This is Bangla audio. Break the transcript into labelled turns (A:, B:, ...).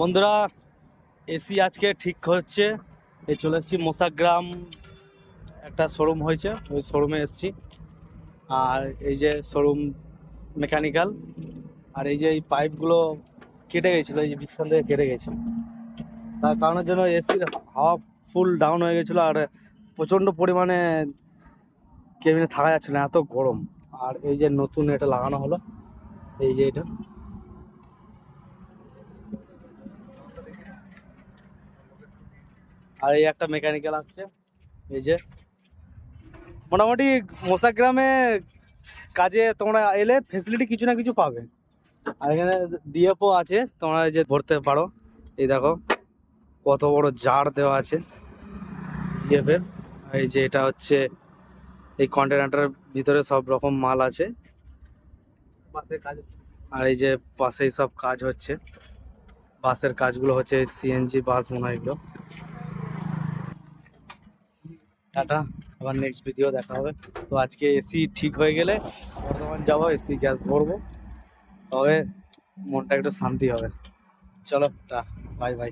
A: বন্ধুরা, এসি আজকে ঠিক হচ্ছে। এই চলে এসেছি মোসাগ্রাম একটা শোরুম হয়েছে, ওই শোরুমে এসেছি। আর এই যে শোরুম মেকানিক্যাল আর এই যে এই পাইপগুলো কেটে গেছিল, এই যে বিছখান থেকে কেটে গেছে। তার কারণের জন্য এসির হাওয়া ফুল ডাউন হয়ে গেছিল, আর প্রচণ্ড পরিমাণে কেবিনে থাকা যাচ্ছিল না, এত গরম। আর এই যে নতুন এটা লাগানো হলো, এই যে এটা। আর এই একটা মেকানিক্যাল আসছে এই যে মোটামুটি মশাগ্রামে কাজে তোমরা এলে ফেসিলিটি কিছু না কিছু পাবে। আর এখানে ডিএফও আছে তোমরা যে ভরতে পারো। এই দেখো কত বড় জার দেওয়া আছে ডিএফের এই যে এটা হচ্ছে এই কন্টেনারটার ভিতরে সব রকম মাল আছে। আর এই যে পাশেই সব কাজ হচ্ছে। বাসের কাজগুলো হচ্ছে সিএনজি বাস মনে হয় এগুলো। টাটা, আবার নেক্সট ভিডিও দেখা হবে। তো আজকে এসি ঠিক হয়ে গেলে বর্ধমান যাব এসি গ্যাস ভরবো। তবে মনটা একটু শান্তি হবে। চলো টা বাই বাই